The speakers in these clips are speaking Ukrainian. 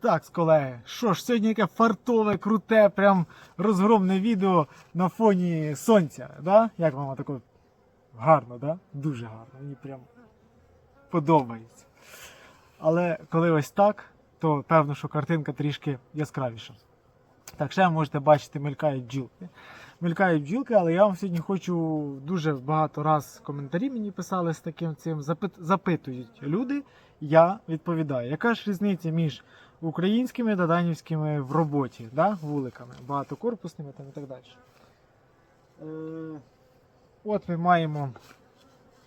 Так, колеги, що ж, сьогодні яке фартове, круте, прям розгромне відео на фоні сонця. Да? Як вам таке? Гарно, да? Дуже гарно. Мені прям подобається. Але коли ось так, то певно, що картинка трішки яскравіша. Так, ще можете бачити, мелькають бджілки. Мелькають бджілки, але я вам сьогодні хочу дуже багато раз коментарі мені писали з таким цим. Запит, запитують люди, я відповідаю. Яка ж різниця між українськими та данівськими в роботі, да? вуликами, багатокорпусними там і так далі. Е, от ми маємо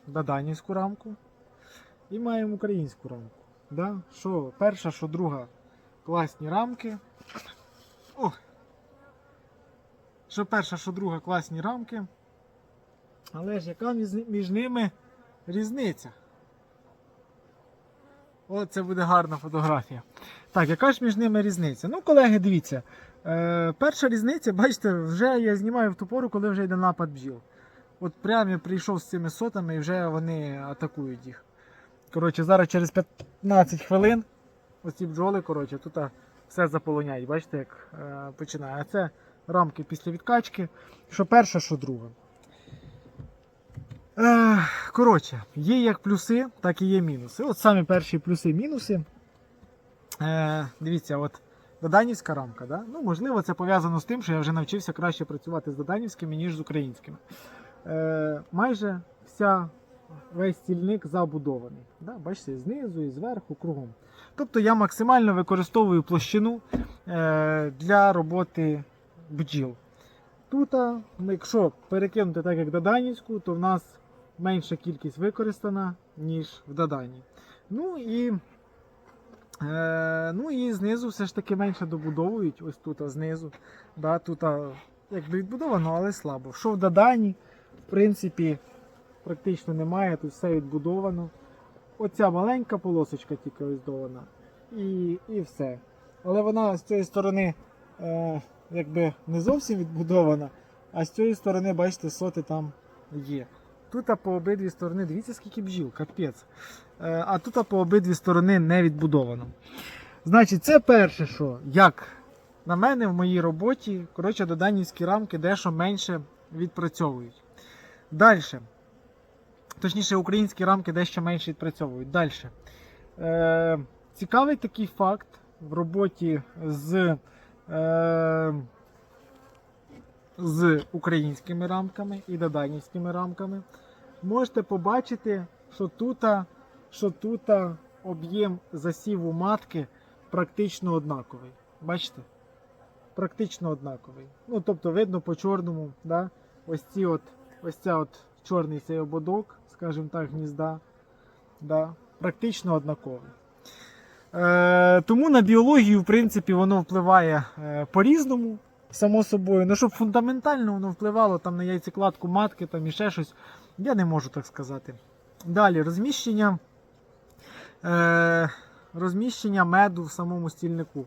даданівську рамку і маємо українську рамку. Да? Що перша, що друга класні рамки. О! Що перша, що друга класні рамки. Але ж яка між ними різниця? О, це буде гарна фотографія. Так, яка ж між ними різниця? Ну, колеги, дивіться. Е, перша різниця, бачите, вже я знімаю в ту пору, коли вже йде напад бджіл. От прямо я прийшов з цими сотами і вже вони атакують їх. Коротше, зараз через 15 хвилин оці бджоли, коротше, тут все заполоняють. Бачите, як е, починає. А це рамки після відкачки. Що перша, що друга. Коротше, є як плюси, так і є мінуси. От самі перші плюси-мінуси. Е, дивіться, от доданівська рамка. Да? Ну, можливо, це пов'язано з тим, що я вже навчився краще працювати з доданівськими, ніж з українськими. Е, майже вся весь стільник забудований. Да? Бачите, знизу, і зверху, кругом. Тобто я максимально використовую площину е, для роботи бджіл. Тут, ну, якщо перекинути так, як Даданівську, то в нас менша кількість використана, ніж в Дадані. Ну і, е, ну і знизу все ж таки менше добудовують, ось тут а знизу. Да, тут якби відбудовано, але слабо. Що в Дадані, в принципі, практично немає, тут все відбудовано. Оця маленька полосочка тільки ось дована. І, і все. Але вона з цієї сторони е, якби не зовсім відбудована, а з цієї сторони, бачите, соти там є. Тут по обидві сторони, дивіться, скільки бджіл, капець. Е, а тут по обидві сторони не відбудовано. Значить, це перше, що, як на мене в моїй роботі, коротше, доданівські рамки дещо менше відпрацьовують. Далі. Точніше, українські рамки дещо менше відпрацьовують. Далі. Е, цікавий такий факт в роботі з, е, з українськими рамками і доданівськими рамками. Можете побачити, що тут, що тут об'єм засіву матки практично однаковий. Бачите? Практично однаковий. Ну, тобто, видно по чорному, да? ось ці от, ось ця от чорний цей ободок, скажімо так, гнізда, да? практично однаковий. Е, тому на біологію, в принципі, воно впливає е, по-різному, само собою. Ну, щоб фундаментально воно впливало там, на яйцекладку матки там, і ще щось, я не можу так сказати. Далі, розміщення, е, розміщення меду в самому стільнику.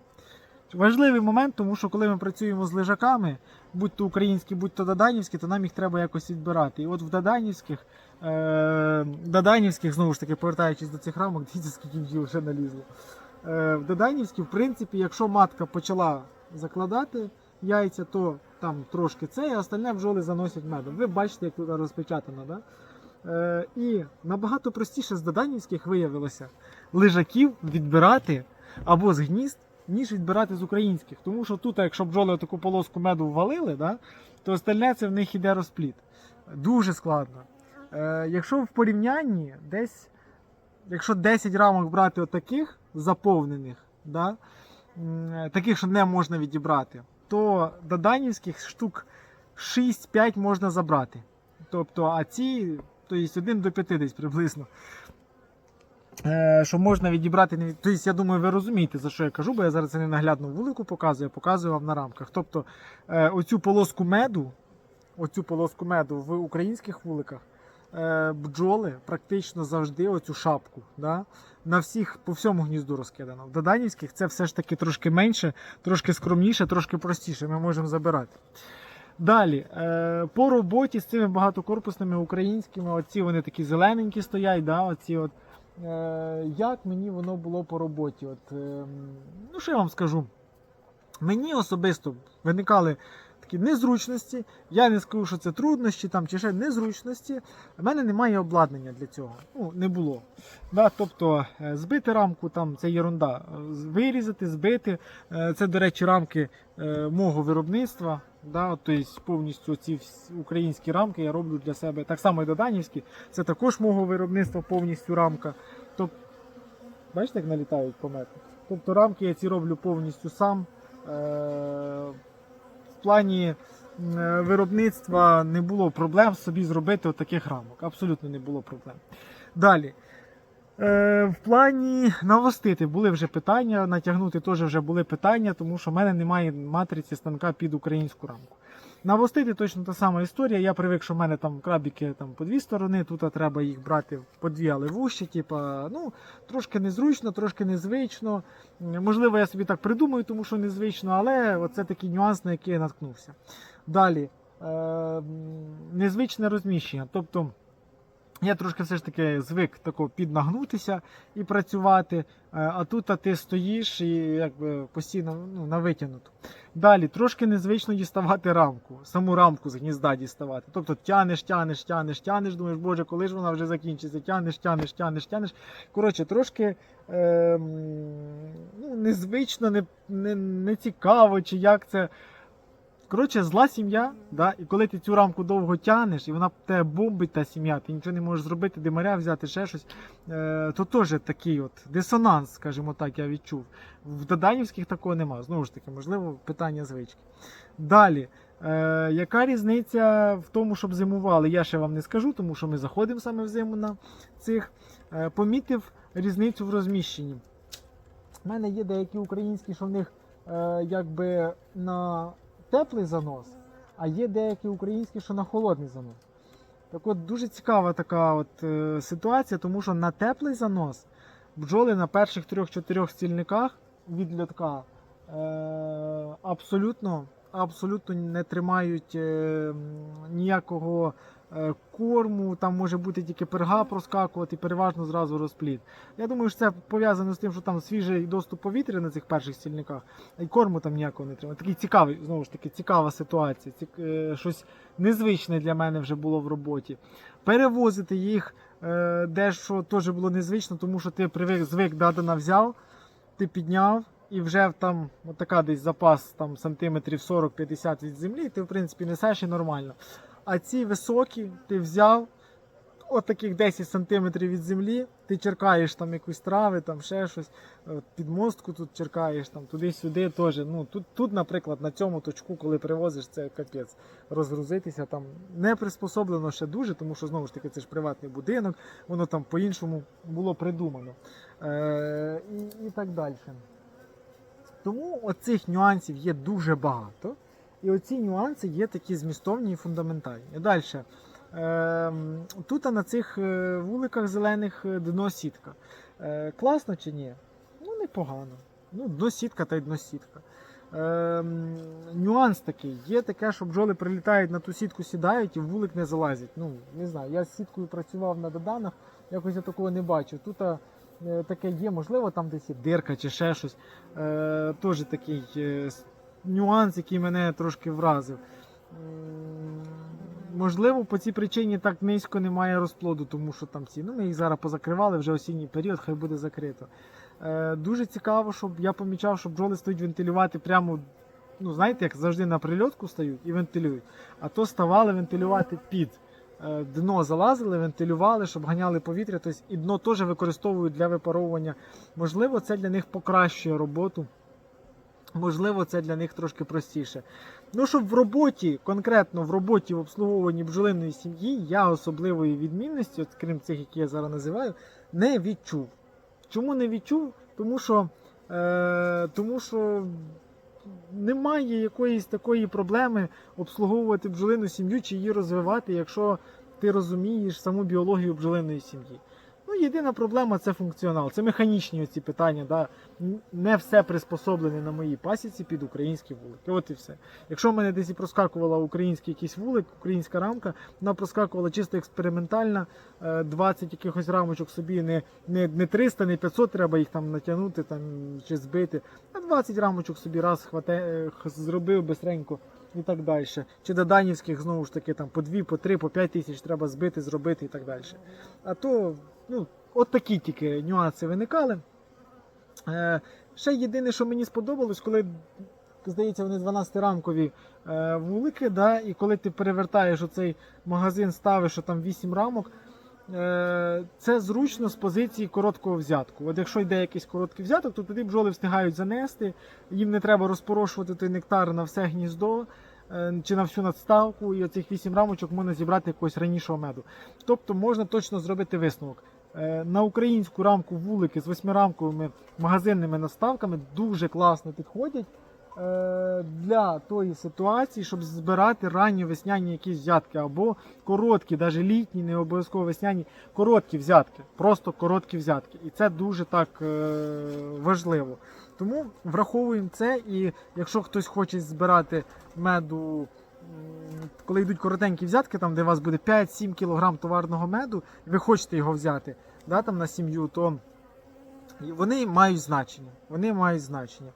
Важливий момент, тому що коли ми працюємо з лежаками, будь то українські, будь то даданівські, то нам їх треба якось відбирати. І от в даданівських, е, даданівських, знову ж таки, повертаючись до цих рамок, дивіться, скільки бджіл вже налізло. Е, в даданівській, в принципі, якщо матка почала закладати яйця, то там трошки це, а остальне бджоли заносять медом. Ви бачите, як тут розпечатано. Да? Е, і набагато простіше з даданівських виявилося лежаків відбирати або з гнізд ніж відбирати з українських. Тому що тут, якщо бджоли таку полоску меду ввалили, да, то остальне це в них іде розпліт. Дуже складно. Е, якщо в порівнянні десь, якщо 10 рамок брати отаких заповнених, да, таких, що не можна відібрати, то доданівських штук 6-5 можна забрати. Тобто, а ці, тобто 1 до 5 десь приблизно. Е, що можна відібрати. Тобто, я думаю, ви розумієте, за що я кажу, бо я зараз це не наглядно вулику показую, я показую вам на рамках. Тобто е, оцю полоску меду, оцю полоску меду в українських вуликах е, бджоли практично завжди оцю шапку. Да? На всіх по всьому гнізду розкидано. В Доданівських це все ж таки трошки менше, трошки скромніше, трошки простіше. Ми можемо забирати. Далі, е, по роботі з цими багатокорпусними українськими, оці вони такі зелененькі стоять, да, оці от е, як мені воно було по роботі. От, е, ну, що я вам скажу? Мені особисто виникали такі незручності. Я не скажу, що це труднощі там, чи ще незручності. У мене немає обладнання для цього. Ну, не було. Да, тобто збити рамку там це єрунда. Вирізати, збити. Це, до речі, рамки мого виробництва. Да, тобто повністю ці українські рамки я роблю для себе. Так само і доданівські. Це також мого виробництва повністю рамка. Тобто, бачите, як налітають комети? Тобто рамки я ці роблю повністю сам. Е, в плані виробництва не було проблем собі зробити от таких рамок. Абсолютно не було проблем. Далі. Е, в плані навостити були вже питання, натягнути теж вже були питання, тому що в мене немає матриці станка під українську рамку. Навостити точно та сама історія. Я привик, що в мене там крабіки там, по дві сторони, тут треба їх брати по дві, але вущі. Типа, ну, трошки незручно, трошки незвично. Можливо, я собі так придумаю, тому що незвично, але оце такий нюанс, на який я наткнувся. Далі. Е, незвичне розміщення. Тобто я трошки все ж таки звик тако піднагнутися і працювати, е, а тут а ти стоїш і якби постійно ну, на витягнуту. Далі трошки незвично діставати рамку, саму рамку з гнізда діставати. Тобто тянеш, тянеш, тянеш, тянеш, думаєш, боже, коли ж вона вже закінчиться, тянеш, тянеш, тянеш, тянеш. Коротше, трошки е, ну, незвично, не, не, не цікаво, чи як це. Коротше, зла сім'я, да? і коли ти цю рамку довго тянеш, і вона тебе бомбить та сім'я, ти нічого не можеш зробити, димаря взяти, ще щось, е, то теж такий от дисонанс, скажімо так, я відчув. В Доданівських такого нема. Знову ж таки, можливо, питання звички. Далі. Е, яка різниця в тому, щоб зимували? Я ще вам не скажу, тому що ми заходимо саме в зиму на цих. Е, помітив різницю в розміщенні. У мене є деякі українські, що в них е, якби на теплий занос, а є деякі українські, що на холодний занос. Так от дуже цікава така от, е, ситуація, тому що на теплий занос бджоли на перших трьох-чотирьох стільниках від льотка е, абсолютно, абсолютно не тримають е, ніякого е, корму, там може бути тільки перга проскакувати, переважно зразу розпліт. Я думаю, що це пов'язано з тим, що там свіжий доступ повітря на цих перших стільниках, і корму там ніякого не тримає. Такий цікавий, знову ж таки, цікава ситуація. Цік, е, щось незвичне для мене вже було в роботі. Перевозити їх дещо теж було незвично, тому що ти привик, звик Дадана взяв, ти підняв. І вже там така десь запас там, сантиметрів 40-50 від землі, ти в принципі несеш і нормально. А ці високі ти взяв от таких 10 сантиметрів від землі, ти черкаєш там якусь трави, там ще щось, підмостку тут черкаєш, там туди-сюди теж. Ну, тут, тут, наприклад, на цьому точку, коли привозиш, це капець. Розгрузитися там не приспособлено ще дуже, тому що знову ж таки це ж приватний будинок, воно там по-іншому було придумано. Е, і, і так далі. Тому оцих нюансів є дуже багато. І оці нюанси є такі змістовні і фундаментальні. Далі. Ем, тут на цих е, вуликах зелених е, дно сітка. Е, класно чи ні? Ну, непогано. Ну, дно сітка та й дно сітка. Ем, нюанс такий. Є таке, що бджоли прилітають на ту сітку, сідають і в вулик не залазять. Ну, не знаю, я з сіткою працював на доданах, якось я такого не бачив. Тут таке є, можливо, там десь є дирка чи ще щось. Е, Теж такий е, нюанс, який мене трошки вразив. Можливо, по цій причині так низько немає розплоду, тому що там ці. Ну, ми їх зараз позакривали, вже осінній період, хай буде закрито. Е, дуже цікаво, щоб я помічав, що бджоли стають вентилювати прямо, ну, знаєте, як завжди на прильотку стають і вентилюють. А то ставали вентилювати під. Е, Дно залазили, вентилювали, щоб ганяли повітря, тобто і дно теж використовують для випаровування. Можливо, це для них покращує роботу. Можливо, це для них трошки простіше. Ну, щоб в роботі, конкретно в роботі в обслуговуванні бджолиної сім'ї, я особливої відмінності, от, крім цих, які я зараз називаю, не відчув. Чому не відчув? Тому що, е, тому що немає якоїсь такої проблеми обслуговувати бджолину сім'ю чи її розвивати, якщо ти розумієш саму біологію бджолиної сім'ї. Ну, єдина проблема це функціонал, це механічні оці питання. Да? Не все приспособлене на моїй пасіці під українські вулики. От і все. Якщо в мене десь і проскакувала український якийсь вулик, українська рамка, вона проскакувала чисто експериментальна, е, 20 якихось рамочок собі, не, не, не 300, не 500 треба їх там натягнути там, чи збити. А 20 рамочок собі раз хвате, е, зробив бистренько і так далі. Чи до данівських, знову ж таки, там по 2, по 3, по 5 тисяч треба збити, зробити і так далі. А то, ну, от такі тільки нюанси виникали. Е, ще єдине, що мені сподобалось, коли, здається, вони 12-рамкові е, вулики, да, і коли ти перевертаєш оцей магазин, ставиш що там 8 рамок. е, Це зручно з позиції короткого взятку. От якщо йде якийсь короткий взяток, то тоді бджоли встигають занести, їм не треба розпорошувати той нектар на все гніздо е, чи на всю надставку, і оцих 8 рамочок можна зібрати якогось ранішого меду. Тобто можна точно зробити висновок. Е, На українську рамку вулики з восьмирамковими магазинними наставками дуже класно підходять е, для тої ситуації, щоб збирати ранні весняні якісь взятки або короткі, навіть літні, не обов'язково весняні, короткі взятки, просто короткі взятки. І це дуже так е, важливо. Тому враховуємо це, і якщо хтось хоче збирати меду. Коли йдуть коротенькі взятки, там де у вас буде 5-7 кг товарного меду, і ви хочете його взяти да, там, на сім'ю, то вони мають значення. Вони мають значення.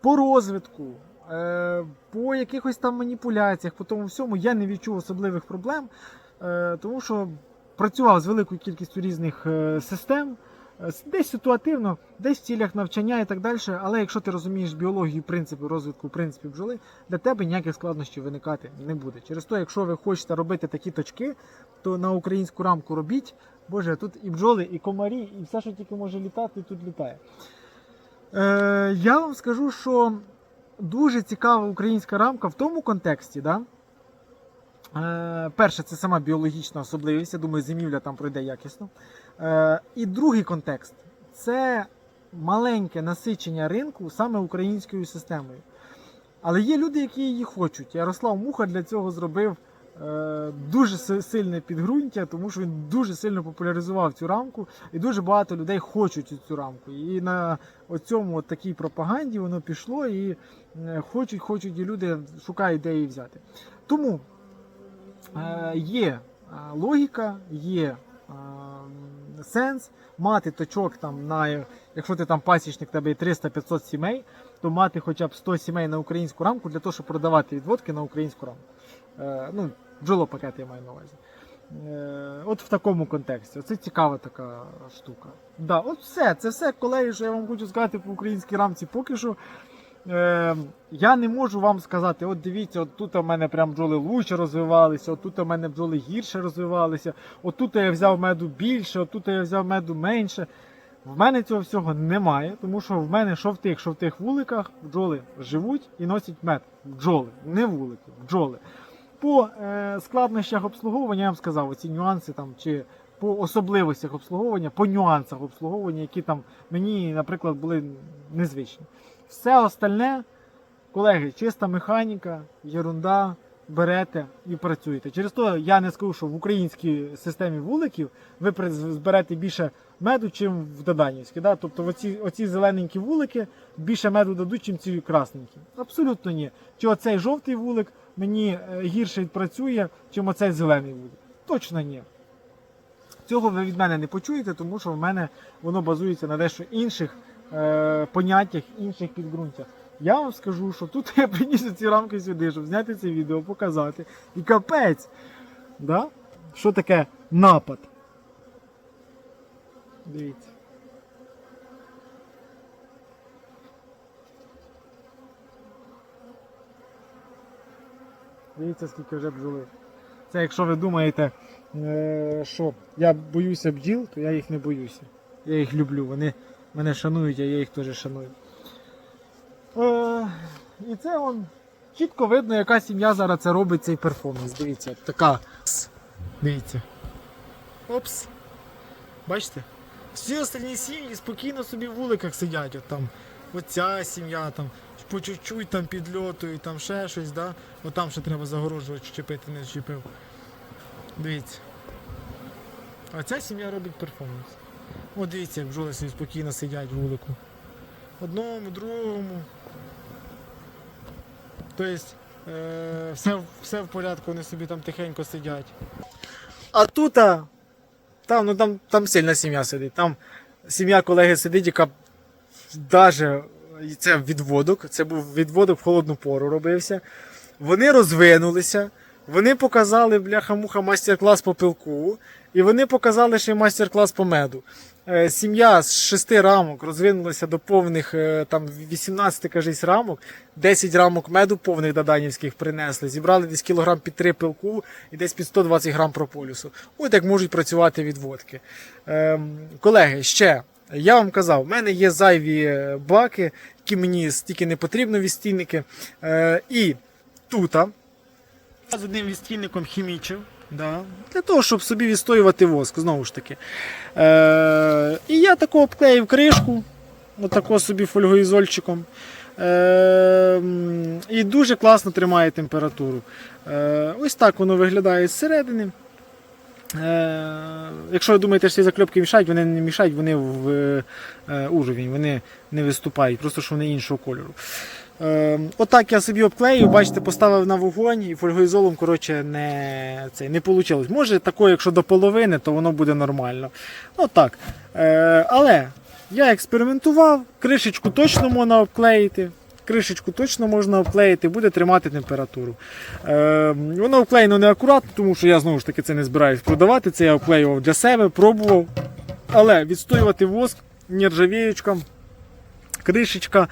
По розвитку, е, по якихось там маніпуляціях, по тому всьому я не відчув особливих проблем, е, тому що працював з великою кількістю різних е, систем. Е, Десь ситуативно, десь в цілях навчання і так далі. Але якщо ти розумієш біологію, принципи розвитку принципів бджоли, для тебе ніяких складнощів виникати не буде. Через те, якщо ви хочете робити такі точки, то на українську рамку робіть. Боже, тут і бджоли, і комарі, і все, що тільки може літати, тут літає. Е, я вам скажу, що дуже цікава українська рамка в тому контексті, да? Е, перше, це сама біологічна особливість. Я думаю, зимівля там пройде якісно. Е, і другий контекст це маленьке насичення ринку саме українською системою. Але є люди, які її хочуть. Ярослав Муха для цього зробив е, дуже сильне підґрунтя, тому що він дуже сильно популяризував цю рамку, і дуже багато людей хочуть цю рамку. І на цьому такій пропаганді воно пішло, і е, хочуть, хочуть, і люди шукають, де її взяти. Тому є логіка, є сенс мати точок там на, якщо ти там пасічник, тебе є 300-500 сімей, то мати хоча б 100 сімей на українську рамку для того, щоб продавати відводки на українську рамку. Е, ну, бджолопакет я маю на увазі. Е, от в такому контексті. Це цікава така штука. Да, от все, це все, колеги, що я вам хочу сказати по українській рамці поки що. Е, я не можу вам сказати, от дивіться, от тут у мене прям бджоли лучше розвивалися, от тут у мене бджоли гірше розвивалися, от тут я взяв меду більше, от тут я взяв меду менше. В мене цього всього немає, тому що в мене що в тих, що в тих вуликах бджоли живуть і носять мед. Бджоли, не вулики, бджоли. По е, складнощах обслуговування я вам сказав, оці нюанси там, чи по особливостях обслуговування, по нюансах обслуговування, які там мені, наприклад, були незвичні. Все остальне, колеги, чиста механіка, єрунда, берете і працюєте. Через то я не скажу, що в українській системі вуликів ви зберете більше меду, чим в Доданівській. Да? Тобто оці, оці зелененькі вулики більше меду дадуть, чим ці красненькі. Абсолютно ні. Чи оцей жовтий вулик мені е, гірше працює, чим оцей зелений вулик? Точно ні. Цього ви від мене не почуєте, тому що в мене воно базується на дещо інших е, поняттях, інших підґрунтях. Я вам скажу, що тут я приніс ці рамки сюди, щоб зняти це відео, показати. І капець. Да? Що таке напад? Дивіться. Дивіться, скільки вже бджоли. Це якщо ви думаєте, е, що я боюся бджіл, то я їх не боюся. Я їх люблю. Вони мене шанують, а я їх теж шаную. Е, і це он чітко видно, яка сім'я зараз це робить цей перформанс. Дивіться, така. Дивіться. Опс. Бачите? Всі остальні сім'ї спокійно собі в вуликах сидять. От там, оця сім'я там, по чуть-чуть там підльотують, там ще щось, да? От ще треба загорожувати, чіпити, не чіпив. Дивіться. А ця сім'я робить перформанс. От дивіться, як бджоли собі спокійно сидять в вулику. Одному, другому. Тобто е, все, все в порядку, вони собі там тихенько сидять. А тут, там, ну, там, там сильна сім'я сидить. Там сім'я колеги сидить, яка даже це відводок, це був відводок в холодну пору робився. Вони розвинулися, вони показали бляха-муха майстер-клас по пилку, і вони показали ще й майстер-клас по меду. Е, Сім'я з шести рамок розвинулася до повних е, там 18 кажись, рамок, 10 рамок меду повних даданівських принесли. Зібрали десь кілограм під 3 пилку і десь під 120 грам прополісу. Ось як можуть працювати відводки. Ем, колеги, ще я вам казав, в мене є зайві е, баки, які мені стільки не потрібно відстійники. Е, і тута з одним відстійником хімічив. Да, для того, щоб собі відстоювати воск, знову ж таки. Е, і я тако обклеїв кришку, отако собі фольгоізольчиком. Е, і дуже класно тримає температуру. Е, ось так воно виглядає зсередини. Е, якщо ви думаєте, що ці закльопки мішають, вони не мішають, вони в е, ужові, вони не виступають, просто що вони іншого кольору. Е, отак я собі обклеїв, бачите, поставив на вогонь і фольгоізолом коротше, не, це, не вийшло. Може, тако, якщо до половини, то воно буде нормально. Отак. Е, але я експериментував, кришечку точно можна обклеїти. Кришечку точно можна обклеїти, буде тримати температуру. Е, воно обклеєно неакуратно, тому що я знову ж таки це не збираюсь продавати. Це я обклеював для себе, пробував. Але відстоювати воск нержавіючка, кришечка,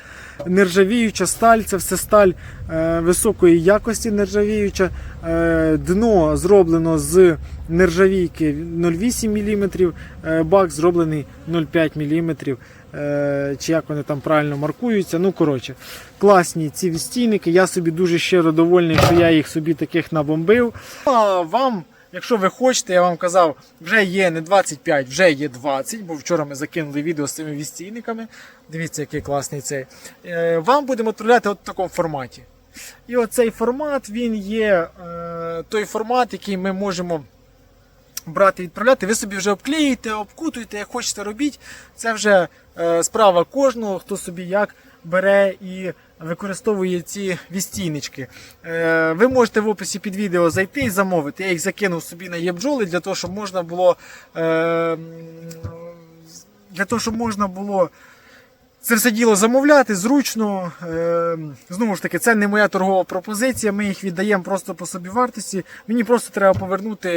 нержавіюча сталь, це все сталь е, високої якості нержавіюча. Е, дно зроблено з нержавійки 0,8 мм, е, бак зроблений 0,5 мм. Чи як вони там правильно маркуються. Ну, коротше, класні ці відстійники. Я собі дуже щиро довольний, що я їх собі таких набомбив. А вам, якщо ви хочете, я вам казав, вже є не 25, вже є 20, бо вчора ми закинули відео з цими відстійниками. Дивіться, який класний цей. Е, Вам будемо відправляти от в такому форматі. І оцей формат він є е, той формат, який ми можемо брати і відправляти. Ви собі вже обклеюєте, обкутуєте, як хочете робіть. Це вже е, справа кожного, хто собі як бере і використовує ці відстійнички. Е, ви можете в описі під відео зайти і замовити. Я їх закинув собі на єбджоли для того, щоб можна було. Е, для того, щоб можна було це все діло замовляти зручно. Е, знову ж таки, це не моя торгова пропозиція. Ми їх віддаємо просто по собі вартості. Мені просто треба повернути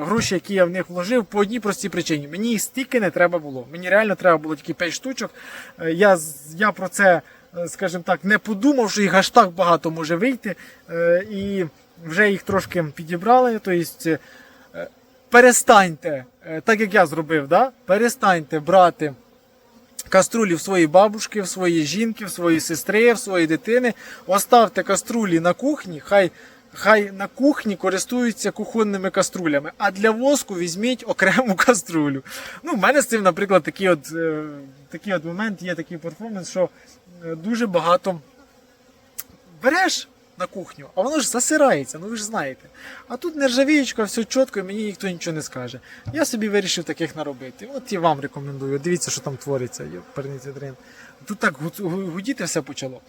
гроші, які я в них вложив, по одній простій причині. Мені їх стільки не треба було. Мені реально треба було тільки 5 штучок. Я, я про це, скажімо так, не подумав, що їх аж так багато може вийти. Е, і вже їх трошки підібрали. Тобто, е, перестаньте, е, так як я зробив, да? перестаньте брати каструлі в своїй бабушки, в своїй жінки, в своїй сестри, в своїй дитини. Оставте каструлі на кухні, хай. Хай на кухні користуються кухонними каструлями, а для воску візьміть окрему каструлю. Ну, в мене з цим, наприклад, такий от, е, такий от момент є такий перформанс, що е, дуже багато береш на кухню, а воно ж засирається, ну ви ж знаєте. А тут нержавіючка, все чітко, і мені ніхто нічого не скаже. Я собі вирішив таких наробити. От і вам рекомендую. Дивіться, що там твориться. Дрин. Тут так гу- гу- гудіти все почало.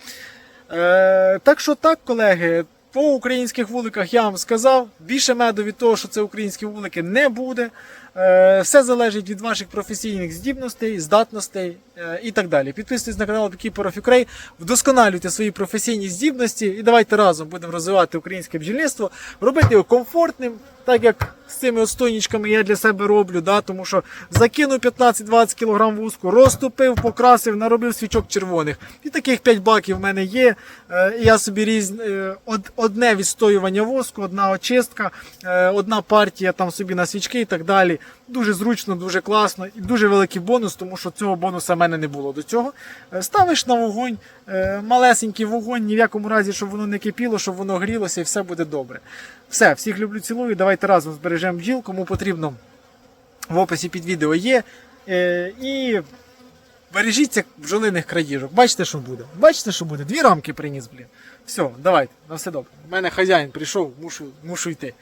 Е, так що так, колеги. По українських вуликах я вам сказав. Більше меду від того, що це українські вулики, не буде. Е, все залежить від ваших професійних здібностей, здатностей е, і так далі. Підписуйтесь на канал Ukraine, вдосконалюйте свої професійні здібності і давайте разом будемо розвивати українське бджільництво, робити його комфортним, так як з цими отстойничками я для себе роблю, да, тому що закинув 15-20 кг вуску, розтопив, покрасив, наробив свічок червоних. І таких 5 баків в мене є. Е, і я собі різ... од- одне відстоювання воску, одна очистка, одна партія там собі на свічки і так далі. Дуже зручно, дуже класно і дуже великий бонус, тому що цього бонуса в мене не було до цього. Е, Ставиш на вогонь, е, малесенький вогонь, ні в якому разі, щоб воно не кипіло, щоб воно грілося і все буде добре. Все, всіх люблю, цілую. Давайте разом збережемо бджіл, кому потрібно. В описі під відео є. Е, і бережіться бджолиних крадіжок. Бачите, що буде? Бачите, що буде? Дві рамки приніс, блін. Все, давайте, на все добре. У мене хазяїн прийшов, мушу, мушу йти.